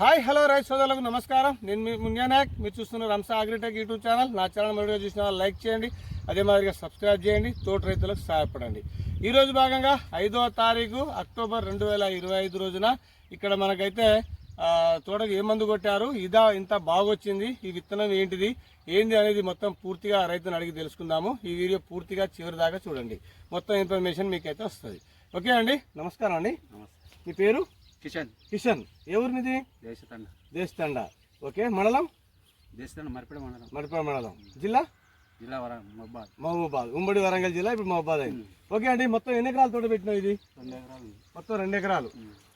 Hi hello రైతు సోదరులకు నమస్కారం. నేను మీ మున్యా నాయక్. మీరు చూస్తున్న రంసా అగ్రిటెక్ యూట్యూబ్ ఛానల్. నా ఛానల్ మొదటిగా చూసిన వాళ్ళు లైక్ చేయండి. అదే మాదిరిగా సబ్స్క్రైబ్ చేయండి. తోట రైతులకు సహాయపడండి. ఈ రోజు భాగంగా ఐదవ తారీఖు అక్టోబర్ రెండు వేల ఇరవై ఐదు రోజున ఇక్కడ మనకైతే తోటకు ఏ మందు కొట్టారు? ఇదా ఇంత బాగొచ్చింది? ఈ విత్తనం ఏంటిది? ఏంది అనేది మొత్తం పూర్తిగా రైతుని అడిగి తెలుసుకుందాము. ఈ వీడియో పూర్తిగా చివరి దాకా చూడండి. మొత్తం ఇన్ఫర్మేషన్ మీకైతే వస్తుంది. ఓకే అండి? నమస్కారం అండి. నమస్తే. మీ పేరు? కిషన్. కిషన్ ఏ ఊరినిది? దేశతండ. దేశతండ. ఓకే మండలం? దేశతండ మరిపడ మండలం. మడిపూర్ మండలం. జిల్లా? జిల్లా వరం మొబ్బాద్ మహబూబాద్. ఉమ్మడి వరంగల్ జిల్లా ఇప్పుడు మహబూబాద్ అయింది. ఓకే అండి మొత్తం ఎన్ని ఎకరాలు తోట పెట్టినావు ఇది? రెండు ఎకరాలు. మొత్తం రెండు ఎకరాలు.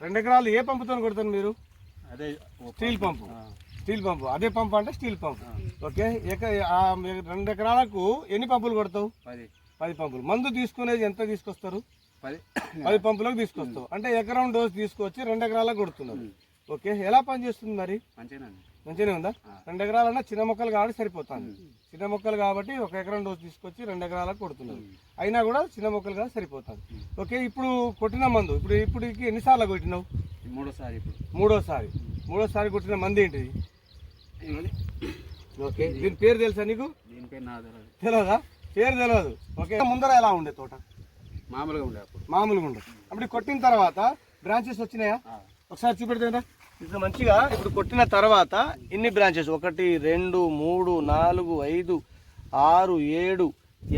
రెండు ఎకరాలు ఏ పంపుతో కొడతారు మీరు? అదే స్టీల్ పంపు. స్టీల్ పంపు. అదే పంపు అంటే స్టీల్ పంపు. ఓకే రెండు ఎకరాలకు ఎన్ని పంపులు కొడతావు? పది. పది పంపులు. మందు తీసుకునేది ఎంత తీసుకొస్తారు? పది పంపులకు తీసుకొస్తావు. అంటే ఎకరం డోస్ తీసుకొచ్చి రెండు ఎకరాలకు కొడుతున్నారు ఓకే ఎలా పనిచేస్తుంది మరి? మంచిగా మంచిగానే ఉందా? రెండు ఎకరాలన్నా చిన్న మొక్కలు కాబట్టి సరిపోతుంది. చిన్న మొక్కలు కాబట్టి ఒక ఎకరం డోస్ తీసుకొచ్చి రెండు ఎకరాలకు కొడుతున్నారు అయినా కూడా చిన్న మొక్కలు కాబట్టి సరిపోతుంది. ఓకే ఇప్పుడు కొట్టిన మందు ఇప్పుడు ఇప్పుడు ఎన్నిసార్లు కొట్టినావు? మూడోసారి మూడోసారి. మూడోసారి కొట్టిన మంది ఏంటిది. ఓకే దీని పేరు తెలుసా నీకు? తెలియదా పేరు తెలియదు ఓకే ముందర ఎలా ఉండే తోట? మామూలుగా ఉండే అప్పుడు. మామూలుగా ఉండే అప్పుడు కొట్టిన తర్వాత బ్రాంచెస్ వచ్చినాయా? ఒకసారి చూపెడతారా ఇప్పుడు మంచిగా ఇప్పుడు కొట్టిన తర్వాత ఎన్ని బ్రాంచెస్ ఒకటి రెండు మూడు నాలుగు ఐదు ఆరు ఏడు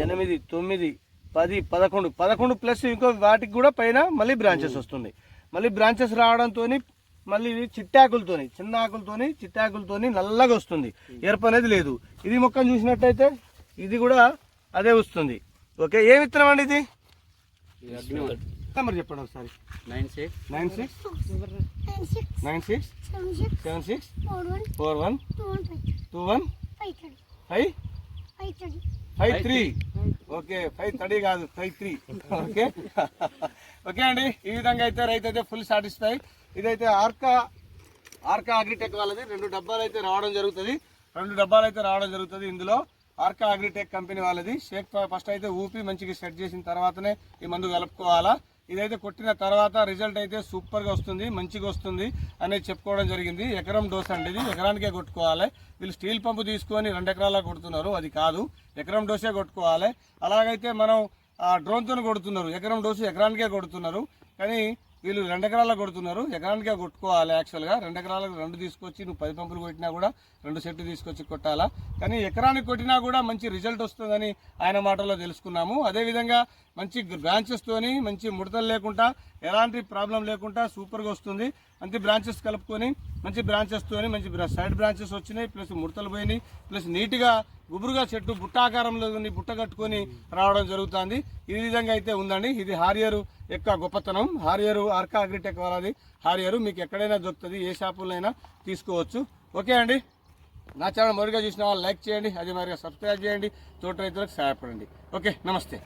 ఎనిమిది తొమ్మిది పది పదకొండు. పదకొండు ప్లస్ ఇంకో వాటికి కూడా పైన మళ్ళీ బ్రాంచెస్ వస్తుంది మళ్ళీ బ్రాంచెస్ రావడంతో మళ్ళీ ఇవి చిట్టాకులతోని చిన్న ఆకులతోని చిట్టాకులతోని నల్లగా వస్తుంది. ఎరుపు అనేది లేదు. ఇది మొక్కను చూసినట్టయితే ఇది కూడా అదే వస్తుంది. ఓకే? ఏ విత్తనం అండి ఇది ఇది? నెంబర్ చెప్పండి ఒకసారి. Nine six. Nine six. nine six nine six. seven six seven six. four one four one. two one five two one. Five five. Three. Okay five thirty కాదు ఫైవ్ త్రీ. ఓకే. ఓకే అండి ఈ విధంగా అయితే రైతు అయితే full satisfy. ఇదైతే Arka Arka agritech వాళ్ళది. రెండు డబ్బాలు అయితే రావడం జరుగుతుంది. రెండు డబ్బాలు అయితే రావడం జరుగుతుంది ఇందులో. ఆర్కా అగ్రిటెక్ కంపెనీ వాళ్ళది. షేక్ ఫస్ట్ అయితే ఊపి మంచిగా సెట్ చేసిన తర్వాతనే ఈ మందు కలుపుకోవాలా. ఇదైతే కొట్టిన తర్వాత రిజల్ట్ అయితే సూపర్గా వస్తుంది మంచిగా వస్తుంది అనేది చెప్పుకోవడం జరిగింది. ఎకరం డోస్ అండి ఇది. ఎకరానికే కొట్టుకోవాలి. వీళ్ళు స్టీల్ పంపు తీసుకొని రెండు ఎకరాల కొడుతున్నారు. అది కాదు. ఎకరం డోసే కొట్టుకోవాలి. అలాగైతే మనం ఆ డ్రోన్తో కొడుతున్నారు. ఎకరం డోసు ఎకరానికే కొడుతున్నారు. కానీ వీళ్ళు రెండు ఎకరాలకు కొడుతున్నారు. ఎకరానికే కొట్టుకోవాలి యాక్చువల్గా రెండు ఎకరాలకు రెండు తీసుకొచ్చి నువ్వు పది పంపులు కొట్టినా కూడా రెండు సెట్లు తీసుకొచ్చి కొట్టాలా? కానీ ఎకరానికి కొట్టినా కూడా మంచి రిజల్ట్ వస్తుందని ఆయన మాటల్లో తెలుసుకున్నాము. అదేవిధంగా మంచి బ్రాంచెస్తోని మంచి ముడతలు లేకుండా ఎలాంటి ప్రాబ్లం లేకుండా సూపర్గా వస్తుంది. మంచి బ్రాంచెస్ కలుపుకొని మంచి బ్రాంచెస్ తోని మంచి సైడ్ బ్రాంచెస్ వచ్చినాయి ప్లస్ ముడతలు పోయినాయి ప్లస్ నీట్గా గుబురుగా చెట్టు బుట్టాకారంలో ఉంది బుట్ట కట్టుకొని రావడం జరుగుతుంది. ఈ విధంగా అయితే ఉందండి. ఇది హారియరు యొక్క గొప్పతనం. హారియరు ఆర్కా అగ్రిటెక్ వాళ్ళది హారియరు మీకు ఎక్కడైనా దొరుకుతుంది ఏ షాపులైనా తీసుకోవచ్చు. ఓకే అండి. నా ఛానల్ మరుగా చూసిన వాళ్ళు లైక్ చేయండి అదే మరిగా సబ్స్క్రైబ్ చేయండి తోట రైతులకు సహాయపడండి. ఓకే నమస్తే.